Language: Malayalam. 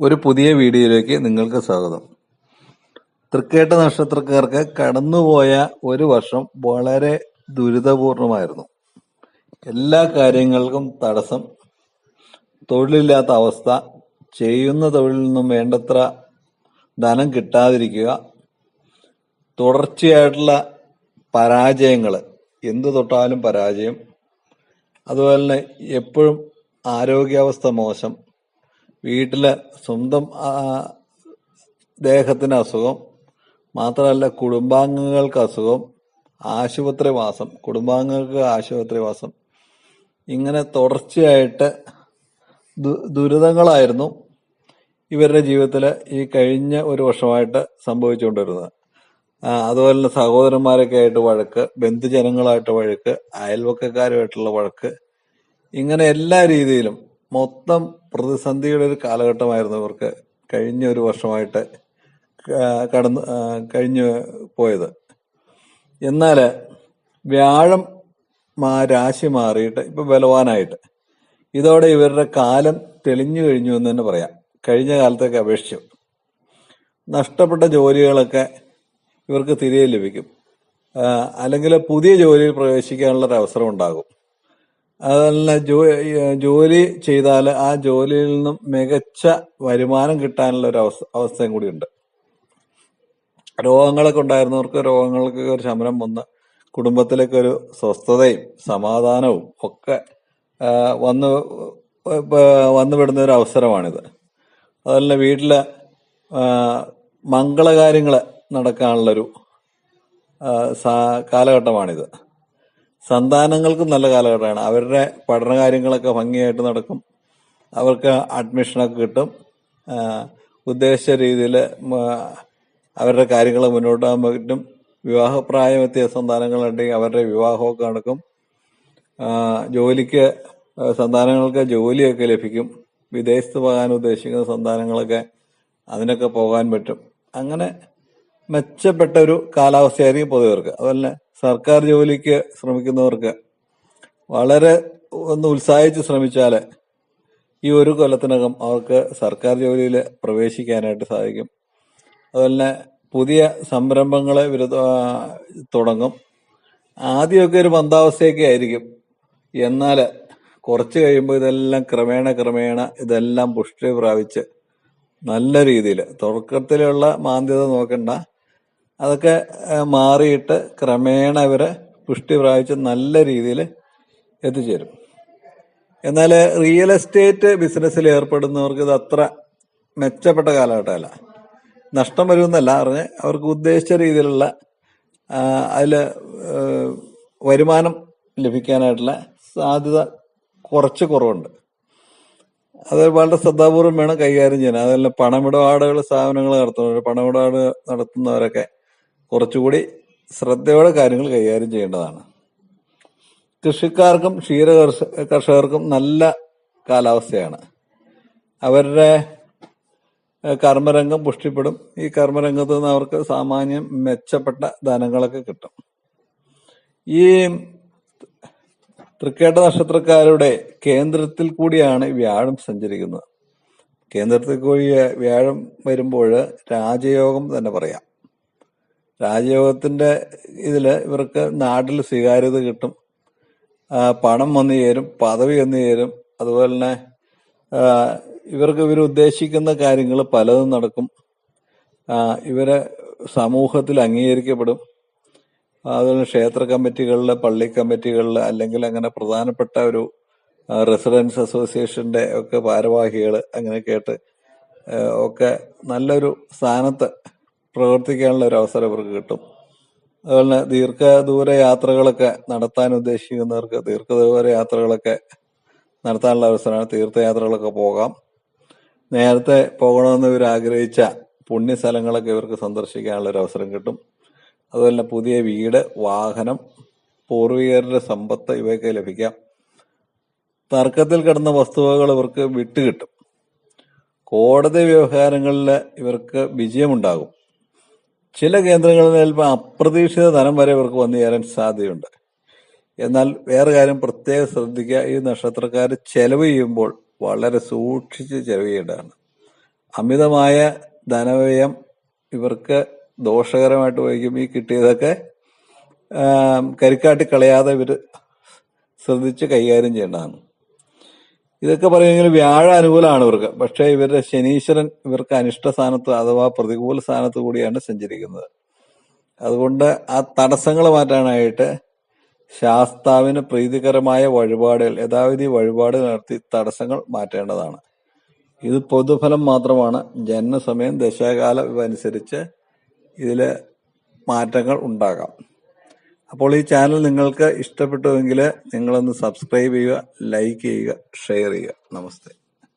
ഒരു പുതിയ വീഡിയോയിലേക്ക് നിങ്ങൾക്ക് സ്വാഗതം. തൃക്കേട്ട നക്ഷത്രക്കാർക്ക് കടന്നുപോയ ഒരു വർഷം വളരെ ദുരിതപൂർണമായിരുന്നു. എല്ലാ കാര്യങ്ങൾക്കും തടസ്സം തൊഴിലില്ലാത്ത അവസ്ഥ ചെയ്യുന്ന തൊഴിലിൽ നിന്നും വേണ്ടത്ര ധനം കിട്ടാതിരിക്കുക തുടർച്ചയായിട്ടുള്ള പരാജയങ്ങൾ എന്തു തൊട്ടാലും പരാജയം അതുപോലെ തന്നെ എപ്പോഴും ആരോഗ്യാവസ്ഥ മോശം വീട്ടിലെ സ്വന്തം ദേഹത്തിന് അസുഖം മാത്രമല്ല കുടുംബാംഗങ്ങൾക്ക് അസുഖം ആശുപത്രി വാസം കുടുംബാംഗങ്ങൾക്ക് ആശുപത്രി വാസം. ഇങ്ങനെ തുടർച്ചയായിട്ട് ദുരിതങ്ങളായിരുന്നു ഇവരുടെ ജീവിതത്തിൽ ഈ കഴിഞ്ഞ ഒരു വർഷമായിട്ട് സംഭവിച്ചുകൊണ്ടിരുന്നത്. അതുപോലെ തന്നെ സഹോദരന്മാരൊക്കെ ആയിട്ട് വഴക്ക് ബന്ധുജനങ്ങളായിട്ട് വഴക്ക് അയൽവക്കക്കാരുമായിട്ടുള്ള വഴക്ക് ഇങ്ങനെ എല്ലാ രീതിയിലും മൊത്തം പ്രതിസന്ധിയുടെ ഒരു കാലഘട്ടമായിരുന്നു ഇവർക്ക് കഴിഞ്ഞ ഒരു വർഷമായിട്ട് കടന്നു കഴിഞ്ഞു പോയത്. എന്നാൽ വ്യാഴം മാ രാശി മാറിയിട്ട് ഇപ്പൊ ബലവാനായിട്ട്. ഇതോടെ ഇവരുടെ കാലം തെളിഞ്ഞു കഴിഞ്ഞു എന്ന് തന്നെ പറയാം. കഴിഞ്ഞ കാലത്തേക്ക് അപേക്ഷിച്ചു. നഷ്ടപ്പെട്ട ജോലികളൊക്കെ ഇവർക്ക് തിരികെ ലഭിക്കും. അല്ലെങ്കിൽ പുതിയ ജോലിയിൽ പ്രവേശിക്കാനുള്ള ഒരു അവസരം ഉണ്ടാകും. അതല്ല ജോലി ചെയ്താൽ ആ ജോലിയിൽ നിന്നും മികച്ച വരുമാനം കിട്ടാനുള്ള ഒരു അവസ്ഥ അവസ്ഥയും കൂടിയുണ്ട് രോഗങ്ങളൊക്കെ ഉണ്ടായിരുന്നവർക്ക് രോഗങ്ങൾക്ക് ഒരു ശമനം വന്ന് കുടുംബത്തിലേക്ക് ഒരു സ്വസ്ഥതയും സമാധാനവും ഒക്കെ വന്ന് ഇപ്പൊ വന്നു വിടുന്ന ഒരു അവസരമാണിത്. അതല്ല വീട്ടിലെ മംഗളകാര്യങ്ങൾ നടക്കാനുള്ളൊരു കാലഘട്ടമാണിത്. സന്താനങ്ങൾക്കും നല്ല കാലഘട്ടമാണ്. അവരുടെ പഠന കാര്യങ്ങളൊക്കെ ഭംഗിയായിട്ട് നടക്കും. അവർക്ക് അഡ്മിഷനൊക്കെ കിട്ടും. ഉദ്ദേശിച്ച രീതിയിൽ അവരുടെ കാര്യങ്ങൾ മുന്നോട്ട് പോകാൻ പറ്റും. വിവാഹപ്രായമെത്തിയ സന്താനങ്ങളുണ്ടെങ്കിൽ അവരുടെ വിവാഹമൊക്കെ നടക്കും. ജോലിക്ക് സന്താനങ്ങൾക്ക് ജോലിയൊക്കെ ലഭിക്കും. വിദേശത്ത് പോകാൻ ഉദ്ദേശിക്കുന്ന സന്താനങ്ങളൊക്കെ അതിനൊക്കെ പോകാൻ പറ്റും. അങ്ങനെ മെച്ചപ്പെട്ട ഒരു കാലാവസ്ഥയായിരിക്കും പൊതുവർക്ക് അതുപോലെ സർക്കാർ ജോലിക്ക് ശ്രമിക്കുന്നവർക്ക് വളരെ ഒന്ന് ഉത്സാഹിച്ച് ശ്രമിച്ചാൽ ഈ ഒരു കൊല്ലത്തിനകം അവർക്ക് സർക്കാർ ജോലിയിൽ പ്രവേശിക്കാനായിട്ട് സാധിക്കും. അതുപോലെ തന്നെ പുതിയ സംരംഭങ്ങളെ വിരുദ്ധ തുടങ്ങും. ആദ്യമൊക്കെ ഒരു മന്ദാവസ്ഥയൊക്കെ ആയിരിക്കും. എന്നാൽ കുറച്ച് കഴിയുമ്പോൾ ഇതെല്ലാം ക്രമേണ ക്രമേണ ഇതെല്ലാം പുഷ്ടി പ്രാപിച്ച് നല്ല രീതിയിൽ തുടക്കത്തിലുള്ള മാന്ദ്യത നോക്കണ്ട. അതൊക്കെ മാറിയിട്ട് ക്രമേണ ഇവരെ പുഷ്ടി പ്രാപിച്ച് നല്ല രീതിയിൽ എത്തിച്ചേരും. എന്നാൽ റിയൽ എസ്റ്റേറ്റ് ബിസിനസ്സിൽ ഏർപ്പെടുന്നവർക്ക് ഇത് അത്ര മെച്ചപ്പെട്ട കാലഘട്ടമല്ല. നഷ്ടം വരുമെന്നല്ല പറഞ്ഞ് അവർക്ക് ഉദ്ദേശിച്ച രീതിയിലുള്ള അതിൽ വരുമാനം ലഭിക്കാനായിട്ടുള്ള സാധ്യത കുറച്ച് കുറവുണ്ട്. അത് വളരെ ശ്രദ്ധാപൂർവം വേണം കൈകാര്യം ചെയ്യാൻ. അതല്ല പണമിടപാടുകൾ സ്ഥാപനങ്ങൾ നടത്തുന്നവർ പണമിടപാട് നടത്തുന്നവരൊക്കെ കുറച്ചുകൂടി ശ്രദ്ധയോടെ കാര്യങ്ങൾ കൈകാര്യം ചെയ്യേണ്ടതാണ്. കൃഷിക്കാർക്കും ക്ഷീര കർഷകർക്കും നല്ല കാലാവസ്ഥയാണ്. അവരുടെ കർമ്മരംഗം പുഷ്ടിപ്പെടും. ഈ കർമ്മരംഗത്ത് നിന്ന് അവർക്ക് സാമാന്യം മെച്ചപ്പെട്ട ധനങ്ങളൊക്കെ കിട്ടും. ഈ തൃക്കേട്ട നക്ഷത്രക്കാരുടെ കേന്ദ്രത്തിൽ കൂടിയാണ് വ്യാഴം സഞ്ചരിക്കുന്നത്. കേന്ദ്രത്തിൽ കൂടി വ്യാഴം വരുമ്പോൾ രാജയോഗം തന്നെ പറയാം. രാജയോഗത്തിന്റെ ഇതിൽ ഇവർക്ക് നാട്ടിൽ സ്വീകാര്യത കിട്ടും. പണം വന്നു ചേരും പദവി വന്നു ചേരും. അതുപോലെ തന്നെ ഇവർക്ക് ഇവർ ഉദ്ദേശിക്കുന്ന കാര്യങ്ങൾ പലതും നടക്കും. ഇവരെ സമൂഹത്തിൽ അംഗീകരിക്കപ്പെടും. അതുപോലെ ക്ഷേത്ര കമ്മിറ്റികളിൽ പള്ളി കമ്മിറ്റികളിൽ അല്ലെങ്കിൽ അങ്ങനെ പ്രധാനപ്പെട്ട ഒരു റെസിഡൻസ് അസോസിയേഷന്റെ ഒക്കെ ഭാരവാഹികൾ അങ്ങനെ കേട്ട് ഒക്കെ നല്ലൊരു സ്ഥാനത്ത് പ്രവർത്തിക്കാനുള്ള ഒരു അവസരം ഇവർക്ക് കിട്ടും. അതുപോലെ ദീർഘദൂര യാത്രകളൊക്കെ നടത്താൻ ഉദ്ദേശിക്കുന്നവർക്ക് ദീർഘദൂര യാത്രകളൊക്കെ നടത്താനുള്ള അവസരമാണ് തീർത്ഥയാത്രകളൊക്കെ പോകാം. നേരത്തെ പോകണമെന്ന് ഇവർ ആഗ്രഹിച്ച പുണ്യസ്ഥലങ്ങളൊക്കെ ഇവർക്ക് സന്ദർശിക്കാനുള്ള ഒരു അവസരം കിട്ടും. അതുപോലെ പുതിയ വീട് വാഹനം പൂർവികരുടെ സമ്പത്ത് ഇവയൊക്കെ ലഭിക്കാം. തർക്കത്തിൽ കിടന്ന വസ്തുവകൾ ഇവർക്ക് വിട്ടുകിട്ടും. കോടതി വ്യവഹാരങ്ങളിൽ ഇവർക്ക് വിജയമുണ്ടാകും. ചില കേന്ദ്രങ്ങളിൽ ചിലപ്പോൾ അപ്രതീക്ഷിത ധനം വരെ ഇവർക്ക് വന്നു ചേരാൻ സാധ്യതയുണ്ട്. എന്നാൽ വേറെ കാര്യം പ്രത്യേകം ശ്രദ്ധിക്കുക ഈ നക്ഷത്രക്കാർ ചെലവ് ചെയ്യുമ്പോൾ വളരെ സൂക്ഷിച്ച് ചെലവ് ചെയ്യേണ്ടതാണ്. അമിതമായ ധനവ്യയം ഇവർക്ക് ദോഷകരമായിട്ട് വഹിക്കും ഈ കിട്ടിയതൊക്കെ കരിക്കാട്ടി കളയാതെ ഇവർ ശ്രദ്ധിച്ച് കൈകാര്യം ചെയ്യേണ്ടതാണ്. ഇതൊക്കെ പറയുമെങ്കിൽ വ്യാഴ അനുകൂലമാണ് ഇവർക്ക്. പക്ഷേ ഇവരുടെ ശനീശ്വരൻ ഇവർക്ക് അനിഷ്ട സ്ഥാനത്ത് അഥവാ പ്രതികൂല സ്ഥാനത്ത് കൂടിയാണ് സഞ്ചരിക്കുന്നത്. അതുകൊണ്ട് ആ തടസ്സങ്ങൾ മാറ്റാനായിട്ട് ശാസ്താവിന് പ്രീതികരമായ വഴിപാടുകൾ യഥാവിധി വഴിപാട് നടത്തി തടസ്സങ്ങൾ മാറ്റേണ്ടതാണ്. ഇത് പൊതുഫലം മാത്രമാണ്. ജനന ദശാകാലം ഇവ അനുസരിച്ച് ഇതിൽ മാറ്റങ്ങൾ ഉണ്ടാകാം. അപ്പോൾ ഈ ചാനൽ നിങ്ങൾക്ക് ഇഷ്ടപ്പെട്ടുവെങ്കിൽ നിങ്ങളൊന്ന് സബ്സ്ക്രൈബ് ചെയ്യുക ലൈക്ക് ചെയ്യുക ഷെയർ ചെയ്യുക. നമസ്തേ.